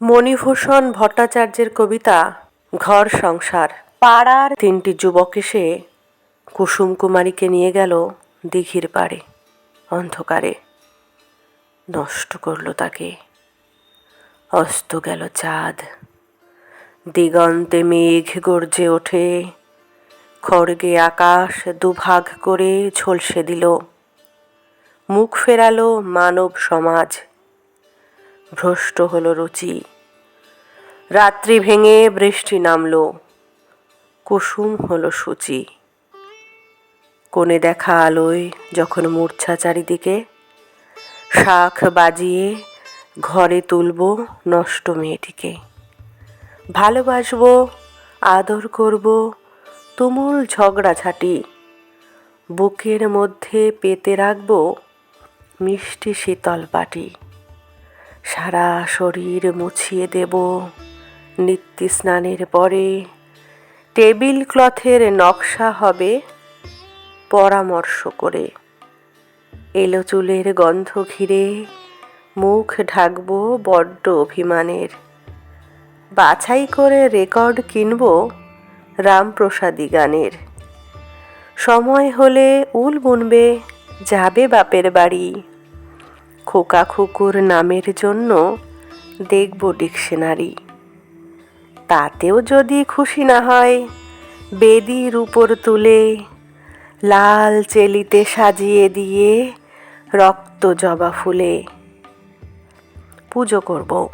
মণিভূষণ ভট্টাচার্যের কবিতা ঘর সংসার। পাড়ার তিনটি যুবক এসে কুসুম কুমারীকে নিয়ে গেল দিঘির পাড়ে, অন্ধকারে। নষ্ট করল তাকে। অস্ত গেল চাঁদ। দিগন্তে মেঘ গর্জে ওঠে। খড়গে আকাশ দুভাগ করে ঝলসে দিল। মুখ ফেরালো মানব সমাজ। ভ্রষ্ট হলো রুচি। রাত্রি ভেঙে বৃষ্টি নামলো। কুসুম হলো সূচি। কোণে দেখা আলোয় যখন মূর্ছা চারিদিকে, শাখ বাজিয়ে ঘরে তুলব নষ্ট মেয়েটিকে। ভালোবাসবো, আদর করব, তুমুল ঝগড়াঝাটি বুকের মধ্যে পেতে রাখব মিষ্টি শীতল পাটি। সারা শরীর মুছিয়ে দেব। নিত্য স্নানের পরে টেবিল ক্লথের নকশা হবে পরামর্শ করে। এলো চুলের গন্ধ ঘিরে মুখ ঢাকব বড্ড অভিমানের। বাছাই করে রেকর্ড কিনব রামপ্রসাদী গানের। সময় হলে উল বুনবে, যাবে বাপের বাড়ি। খোকা খুকুর নামের জন্য দেখব ডিকশনারি। তাতেও যদি খুশি না হয়, বেদির উপর তুলে লাল চেলিতে সাজিয়ে দিয়ে রক্ত জবা ফুলে। পুজো করব,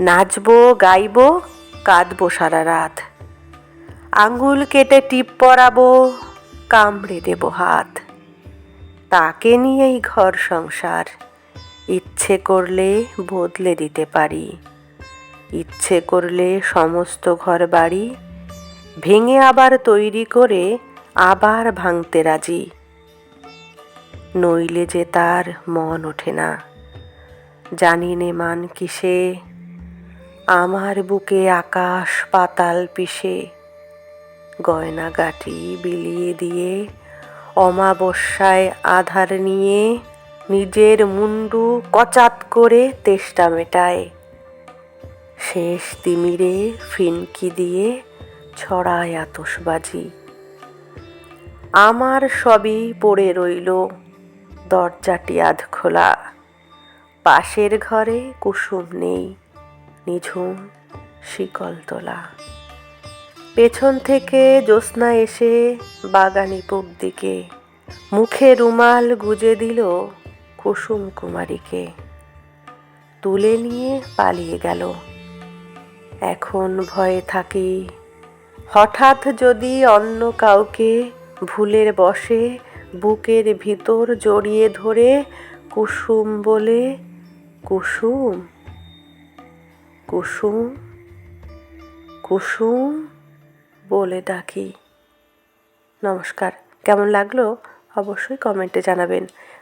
নাচবো, গাইব, কাঁদবো সারা রাত। আঙ্গুল কেটে টিপ পরাবো, কামড়ে দেব হাত। তাকে নিয়েই ঘর সংসার। ইচ্ছে করলে বদলে দিতে পারি। ইচ্ছে করলে সমস্ত ঘর বাড়ি ভেঙে আবার তৈরি করে আবার ভাঙতে রাজি। নইলে যে তার মন ওঠে না। জানি নে মান কিসে? আমার বুকে আকাশ পাতাল পিষে। গয়না গাটি বিলিয়ে দিয়ে অমাবস্যায় আধার নিয়ে নিজের মুন্ডু কচাত করে তেষ্টা মেটায়। শেষ তিমিরে ফিনকি দিয়ে ছড়ায় আতসবাজি আমার সবই পড়ে রইল দরজাটি আধ খোলা। পাশের ঘরে কুসুম নেই, নিঝুম শিকল তোলা। পেছন থেকে জ্যোৎস্না এসে বাগানি দিকে, মুখে রুমাল গুজে দিল কুসুম কুমারীকে তুলে নিয়ে পালিয়ে গেল। এখন ভয়ে থাকি, হঠাৎ যদি অন্য কাউকে ভুলের বসে বুকের ভিতর জড়িয়ে ধরে কুসুম বলে, কুসুম কুসুম কুসুম বলে ডাকি। নমস্কার, কেমন লাগল? অবশ্যই কমেন্টে জানাবেন।